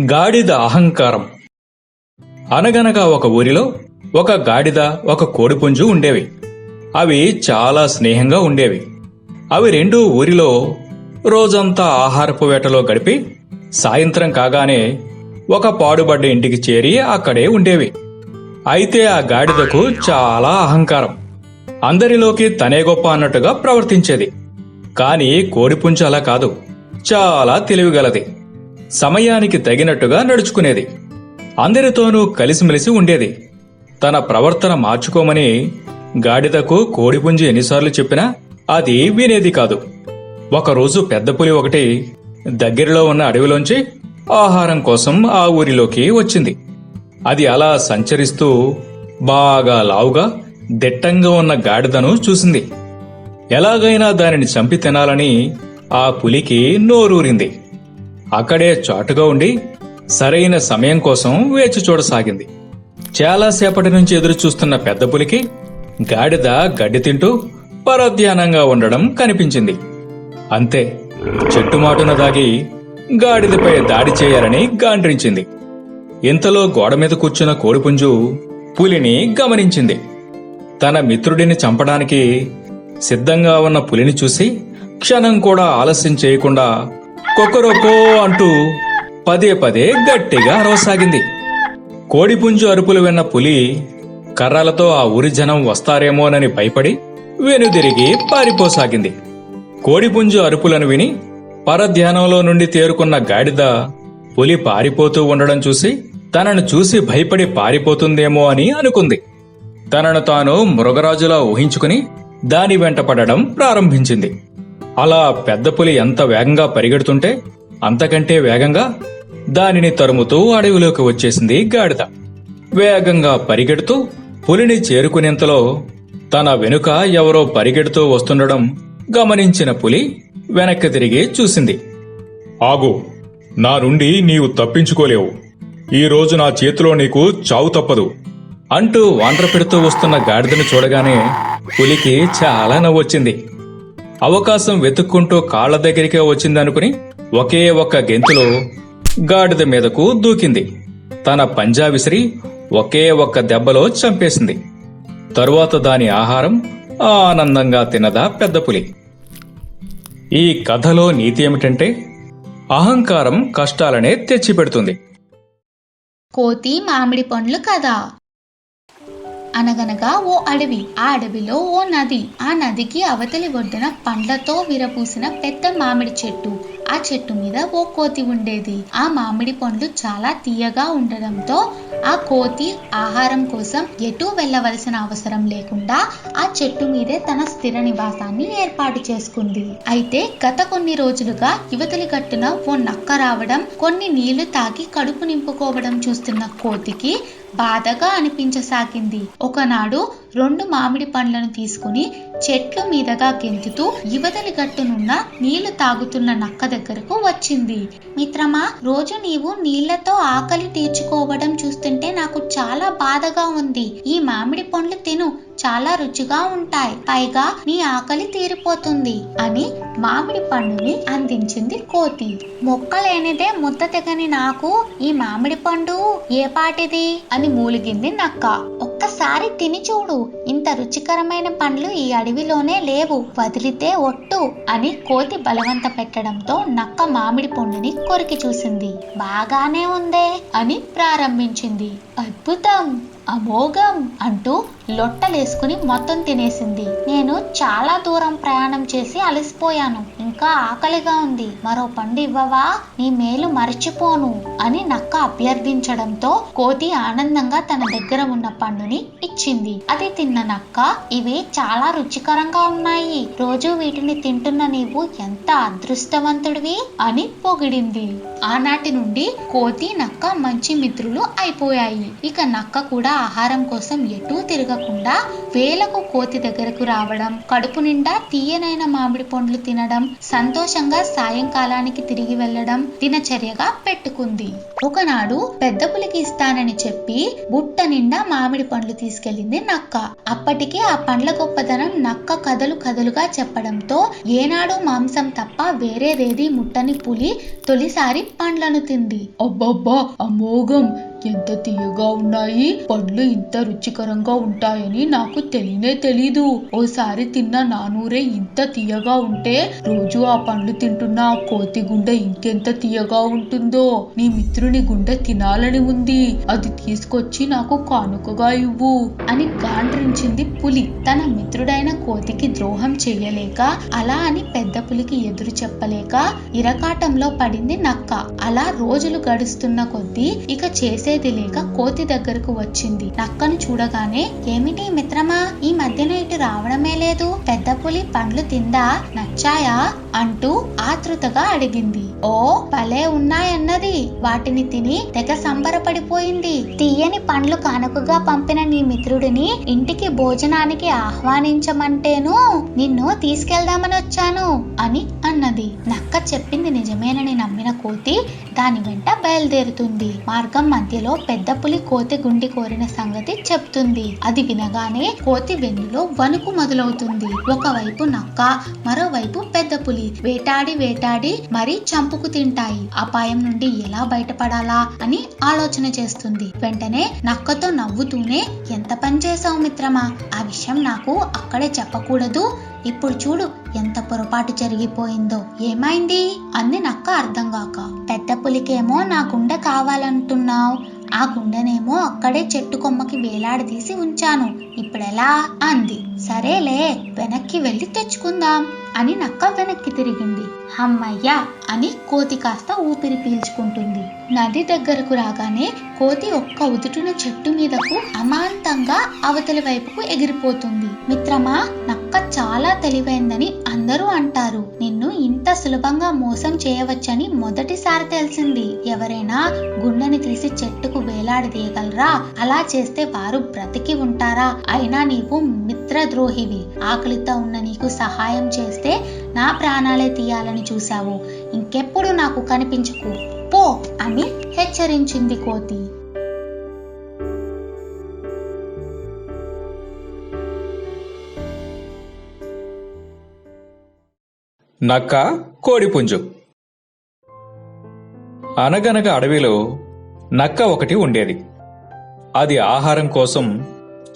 గాడిద అహంకారం. అనగనగా ఒక ఊరిలో ఒక గాడిద ఒక కోడిపుంజు ఉండేవి. అవి చాలా స్నేహంగా ఉండేవి. అవి రెండు ఊరిలో రోజంతా ఆహారపు వేటలో గడిపి సాయంత్రం కాగానే ఒక పాడుబడ్డ ఇంటికి చేరి అక్కడే ఉండేవి. అయితే ఆ గాడిదకు చాలా అహంకారం. అందరిలోకి తనే గొప్ప అన్నట్టుగా ప్రవర్తించేది. కాని కోడిపుంజు అలా కాదు. చాలా తెలివిగలది. సమయానికి తగినట్టుగా నడుచుకునేది. అందరితోనూ కలిసిమెలిసి ఉండేది. తన ప్రవర్తన మార్చుకోమని గాడిదకు కోడిపుంజి ఎన్నిసార్లు చెప్పినా అది వినేది కాదు. ఒకరోజు పెద్ద పులి ఒకటి దగ్గరలో ఉన్న అడవిలోంచి ఆహారం కోసం ఆ ఊరిలోకి వచ్చింది. అది అలా సంచరిస్తూ బాగా లావుగా దిట్టంగా ఉన్న గాడిదను చూసింది. ఎలాగైనా దానిని చంపి తినాలని ఆ పులికి నోరూరింది. అక్కడే చాటుగా ఉండి సరైన సమయం కోసం వేచి చూడసాగింది. చాలాసేపటి నుంచి ఎదురు చూస్తున్న పెద్ద పులికి గాడిద గడ్డి తింటూ పరధ్యానంగా ఉండడం కనిపించింది. అంతే చెట్టుమాటున దాగి గాడిదపై దాడి చేయాలని గాండ్రించింది. ఇంతలో గోడ మీద కూర్చున్న కోడిపుంజు పులిని గమనించింది. తన మిత్రుడిని చంపడానికి సిద్ధంగా ఉన్న పులిని చూసి క్షణం కూడా ఆలస్యం చేయకుండా కొకరొకో అంటూ పదే పదే గట్టిగా అరవసాగింది. కోడిపుంజు అరుపులు విన్న పులి కర్రలతో ఆ ఊరి జనం వస్తారేమోనని భయపడి వెనుదిరిగి పారిపోసాగింది. కోడిపుంజు అరుపులను విని పరధ్యానంలో నుండి తేరుకున్న గాడిద పులి పారిపోతూ ఉండడం చూసి తనను చూసి భయపడి పారిపోతుందేమో అని అనుకుంది. తనను తాను మృగరాజులా ఊహించుకుని దాని వెంట పడడం ప్రారంభించింది. అలా పెద్ద పులి ఎంత వేగంగా పరిగెడుతుంటే అంతకంటే వేగంగా దానిని తరుముతూ అడవిలోకి వచ్చేసింది గాడిద. వేగంగా పరిగెడుతూ పులిని చేరుకునేంతలో తన వెనుక ఎవరో పరిగెడుతూ వస్తుండడం గమనించిన పులి వెనక్కి తిరిగి చూసింది. ఆగు నా నుండి నీవు తప్పించుకోలేవు. ఈ రోజు నా చేతిలో నీకు చావు తప్పదు. అంటూ వాండ్ర పెడుతూ వస్తున్న గాడిదను చూడగానే పులికి చాలా నవ్వొచ్చింది. అవకాశం వెతుక్కుంటూ కాళ్ళ దగ్గరికే వచ్చిందనుకుని ఒకే ఒక్క గెంతులో గాడిద మీదకు దూకింది. తన పంజా విసిరి ఒకే ఒక్క దెబ్బలో చంపేసింది. తరువాత దాని ఆహారం ఆనందంగా తినదా పెద్ద పులి. ఈ కథలో నీతి ఏమిటంటే అహంకారం కష్టాలనే తెచ్చిపెడుతుంది. కోతి మామిడి పండ్లు కదా. అనగనగా ఓ అడవి ఆ అడవిలో ఓ నది. ఆ నదికి అవతలి ఒడ్డున పండ్లతో విరపూసిన పెద్ద మామిడి చెట్టు. ఆ చెట్టు మీద ఓ కోతి ఉండేది. ఆ మామిడి పండ్లు చాలా తీయగా ఉండడంతో ఆ కోతి ఆహారం కోసం ఎటూ వెళ్ళవలసిన అవసరం లేకుండా ఆ చెట్టు మీదే తన స్థిర నివాసాన్ని ఏర్పాటు చేసుకుంది. అయితే గత కొన్ని రోజులుగా యువతలి గట్టున ఓ నక్క రావడం కొన్ని నీళ్ళు తాగి కడుపు నింపుకోవడం చూస్తున్న కోతికి బాధగా అనిపించసాగింది. ఒకనాడు రెండు మామిడి పండ్లను తీసుకుని చెట్ల మీదగా గెంతుతూ యువతలి గట్టునున్న నీళ్ళు తాగుతున్న నక్క దగ్గరకు వచ్చింది. మిత్రమా రోజు నీవు నీళ్ళతో ఆకలి తీర్చుకోవడం చూస్తుంటే నాకు చాలా బాధగా ఉంది. ఈ మామిడి పండ్లు తిను చాలా రుచిగా ఉంటాయి. పైగా నీ ఆకలి తీరిపోతుంది అని మామిడి పండుని అందించింది కోతి. మొక్కలేనిదే ముద్ద తెగని నాకు ఈ మామిడి పండు ఏ పాటిది? అని మూలిగింది నక్క. ఒక్క ఒక్కసారి తిని చూడు. ఇంత రుచికరమైన పండ్లు ఈ అడవిలోనే లేవు. వదిలితే ఒట్టు అని కోతి బలవంత పెట్టడంతో నక్క మామిడి పండుని కొరికి చూసింది. బాగానే ఉందే అని ప్రారంభించింది. అద్భుతం! అమోఘం! అంటూ లొట్టలేసుకుని మొత్తం తినేసింది. నేను చాలా దూరం ప్రయాణం చేసి అలసిపోయాను. ఇంకా ఆకలిగా ఉంది. మరో పండు ఇవ్వవా? నీ మేలు మర్చిపోను అని నక్క అభ్యర్థించడంతో కోతి ఆనందంగా తన దగ్గర ఉన్న పండుని ఇచ్చింది అది తిన్న నక్క ఇవి చాలా రుచికరంగా ఉన్నాయి. రోజు వీటిని తింటున్న నీవు ఎంత అదృష్టవంతుడివి అని పొగిడింది. ఆనాటి నుండి కోతి నక్క మంచి మిత్రులు అయిపోయాయి. ఇక నక్క కూడా ఆహారం కోసం ఎటూ తిరగకుండా వేలకు కోతి దగ్గరకు రావడం కడుపు నిండా తీయనైన మామిడి పండ్లు తినడం సంతోషంగా సాయంకాలానికి తిరిగి వెళ్ళడం దినచర్యగా పెట్టుకుంది. ఒకనాడు పెద్ద పులికి ఇస్తానని చెప్పి బుట్ట నిండా మామిడి పండ్లు తీసుకెళ్ళింది నక్క. అప్పటికే ఆ పండ్ల గొప్పతనం నక్క కథలు కథలుగా చెప్పడంతో ఏనాడు మాంసం తప్ప వేరేదేది ముట్టని పులి తొలిసారి పండ్లను తింది. అబ్బబ్బా అమోఘం ఎంత తీయగా ఉన్నాయి? పండ్లు ఇంత రుచికరంగా ఉంటాయని నాకు తెలియనే తెలీదు. ఓసారి తిన్న నానూరే ఇంత తీయగా ఉంటే రోజు ఆ పండ్లు తింటున్న ఆ కోతి గుండె ఇంకెంత తీయగా ఉంటుందో? నీ మిత్రుని గుండె తినాలని ఉంది. అది తీసుకొచ్చి నాకు కానుకగా ఇవ్వు. అని గాండ్రించింది పులి. తన మిత్రుడైన కోతికి ద్రోహం చెయ్యలేక అలా అని పెద్ద పులికి ఎదురు చెప్పలేక ఇరకాటంలో పడింది నక్క. అలా రోజులు గడుస్తున్న కొద్దీ ఇక చేసేది లేక కోతి దగ్గరకు వచ్చింది. నక్కను చూడగానే ఏమిటి మిత్రమా? ఈ మధ్యన ఇటు రావడమే లేదు. పెద్ద పులి పండ్లు తిందా? నచ్చాయా? అంటూ ఆతృతగా అడిగింది. ఓ భలే ఉన్నాయన్నది. వాటిని తిని తెగ సంబరపడిపోయింది. తీయని పండ్లు కానుకగా పంపిన నీ మిత్రుడిని ఇంటికి భోజనానికి ఆహ్వానించమంటేను నిన్ను తీసుకెళ్దామని వచ్చాను అని అన్నది. నక్క చెప్పింది నిజమేనని నమ్మిన కోతి దాని వెంట బయలుదేరుతుంది. మార్గం మధ్యలో పెద్ద పులి కోతి గుండి కోరిన సంగతి చెప్తుంది. అది వినగానే కోతి వెన్నులో వణుకు మొదలవుతుంది. ఒకవైపు నక్క మరోవైపు పెద్ద పులి. వేటాడి వేటాడి మరీ చంపుకు తింటాయి. అపాయం నుండి ఎలా బయటపడాలా అని ఆలోచన చేస్తుంది. వెంటనే నక్కతో నవ్వుతూనే ఎంత పని చేసావు మిత్రమా? ఆ విషయం నాకు అక్కడే చెప్పకూడదు. ఇప్పుడు చూడు ఎంత పొరపాటు జరిగిపోయిందో. ఏమైంది? అంది నక్క అర్థం కాక. పెద్ద పులికేమో నా గుండె కావాలంటున్నావు. ఆ కుండనేమో అక్కడే చెట్టు కొమ్మకి వేలాడదీసి ఉంచాను. ఇప్పుడెలా? అంది. సరేలే వెనక్కి వెళ్ళి తెచ్చుకుందాం అని నక్క వెనక్కి తిరిగింది. హమ్మయ్యా అని కోతి కాస్త ఊపిరి పీల్చుకుంటుంది. నది దగ్గరకు రాగానే కోతి ఒక్క ఉదుటిన చెట్టు మీదకు అమాంతంగా అవతలి వైపుకు ఎగిరిపోతుంది. మిత్రమా నక్క చాలా తెలివైందని అందరూ అంటారు. నిన్న ఇంత సులభంగా మోసం చేయవచ్చని మొదటిసారి తెలిసింది. ఎవరైనా గుండెని తీసి చెట్టుకు వేలాడదీయగలరా అలా చేస్తే వారు బ్రతికి ఉంటారా? అయినా నీవు మిత్రద్రోహివి. ఆకలితో ఉన్న నీకు సహాయం చేస్తే నా ప్రాణాలే తీయాలని చూశావు. ఇంకెప్పుడు నాకు కనిపించకు. పో అని హెచ్చరించింది కోతి. నక్క కోడిపుంజు. అనగనగా అడవిలో నక్క ఒకటి ఉండేది. అది ఆహారం కోసం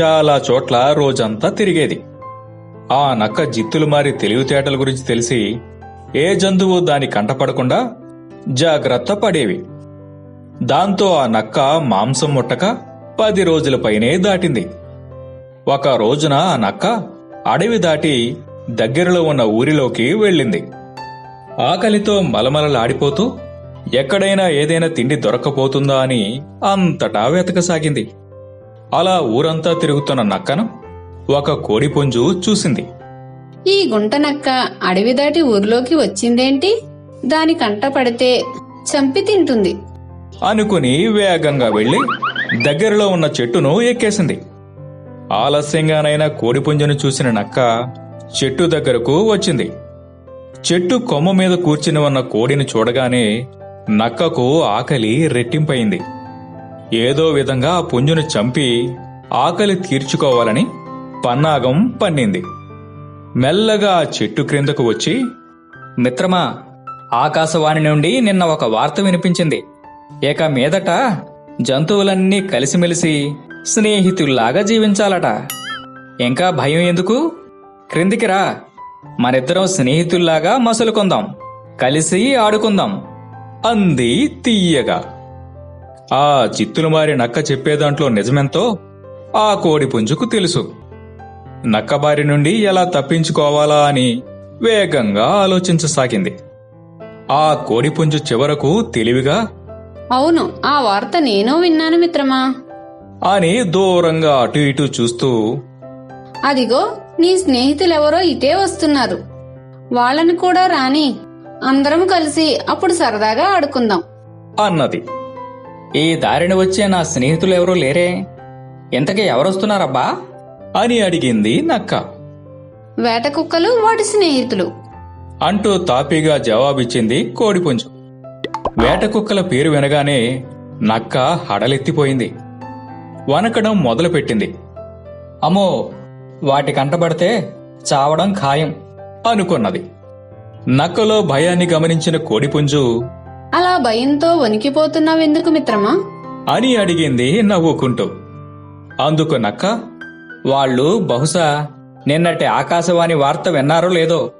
చాలా చోట్ల రోజంతా తిరిగేది. ఆ నక్క జిత్తులు మారి తెలివితేటల గురించి తెలిసి ఏ జంతువు దాని కంటపడకుండా జాగ్రత్త పడేవి. దాంతో ఆ నక్క మాంసం ముట్టక పది రోజుల పైనే దాటింది. ఒక రోజున ఆ నక్క అడవి దాటి దగ్గరలో ఉన్న ఊరిలోకి వెళ్ళింది. ఆకలితో మలమలలాడిపోతూ ఎక్కడైనా ఏదైనా తిండి దొరక్కపోతుందా అని అంతటా వెతకసాగింది. అలా ఊరంతా తిరుగుతున్న నక్కను ఒక కోడిపుంజు చూసింది. ఈ గుంటనక్క అడవి దాటి ఊర్లోకి వచ్చిందేంటి? దాని కంట పడితే చంపి తింటుంది. అనుకుని వేగంగా వెళ్ళి దగ్గరలో ఉన్న చెట్టును ఎక్కేసింది. ఆలస్యంగానైనా కోడిపుంజును చూసిన నక్క చెట్టు దగ్గరకు వచ్చింది. చెట్టు కొమ్మ మీద కూర్చుని ఉన్న కోడిని చూడగానే నక్కకు ఆకలి రెట్టింపయింది. ఏదో విధంగా ఆ పుంజును చంపి ఆకలి తీర్చుకోవాలని పన్నాగం పన్నింది. మెల్లగా ఆ చెట్టు క్రిందకు వచ్చి మిత్రమా ఆకాశవాణి నుండి నిన్న ఒక వార్త వినిపించింది. ఇక మీదట జంతువులన్నీ కలిసిమెలిసి స్నేహితుల్లాగా జీవించాలట. ఇంకా భయం ఎందుకు? క్రిందికి రా. మనిద్దరం స్నేహితుల్లాగా మసలుకుందాం. కలిసి ఆడుకుందాం. అంది తీయగా ఆ చిత్తులు మారి నక్క చెప్పేదాంట్లో నిజమెంతో ఆ కోడి పుంజుకు తెలుసు. నక్కబారి నుండి ఎలా తప్పించుకోవాలా అని వేగంగా ఆలోచించసాగింది. ఆ కోడిపుంజు చివరకు తెలివిగా అవును ఆ వార్త నేను విన్నాను మిత్రమా? అని దూరంగా అటు ఇటు చూస్తూ అదిగో నీ స్నేహితులెవరో ఇటే వస్తున్నారు. వాళ్ళని కూడా రాని అందరం కలిసి అప్పుడు సరదాగా ఆడుకుందాం. అన్నది. ఈ దారిని వచ్చే నా స్నేహితులు ఎవరూ లేరే? ఇంతకీ ఎవరొస్తున్నారబ్బా? అని అడిగింది నక్క. వేట కుక్కలు వాటి స్నేహితులు. అంటూ తాపీగా జవాబిచ్చింది కోడిపుంజు. వేట కుక్కల పేరు వినగానే నక్క హడలెత్తిపోయింది. వనకడం మొదలుపెట్టింది. అమ్మో వాటి కంటపడితే చావడం ఖాయం అనుకున్నది. నక్కలో భయాన్ని గమనించిన కోడిపుంజు అలా భయంతో వణికిపోతున్నావెందుకు మిత్రమా? అని అడిగింది నవ్వుకుంటూ. అందుకు నక్క వాళ్ళు బహుశా నిన్నటి ఆకాశవాణి వార్త విన్నారో లేదో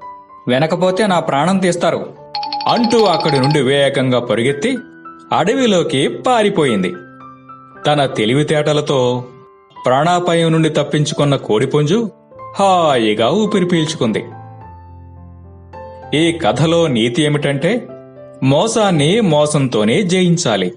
వినకపోతే నా ప్రాణం తీస్తారు అంటూ అక్కడి నుండి వేగంగా పరుగెత్తి అడవిలోకి పారిపోయింది. తన తెలివితేటలతో ప్రాణాపాయం నుండి తప్పించుకున్న కోడిపుంజు హాయిగా ఊపిరి పీల్చుకుంది. ఈ కథలో నీతి ఏమిటంటే మోసాన్ని మోసంతోనే జయించాలి.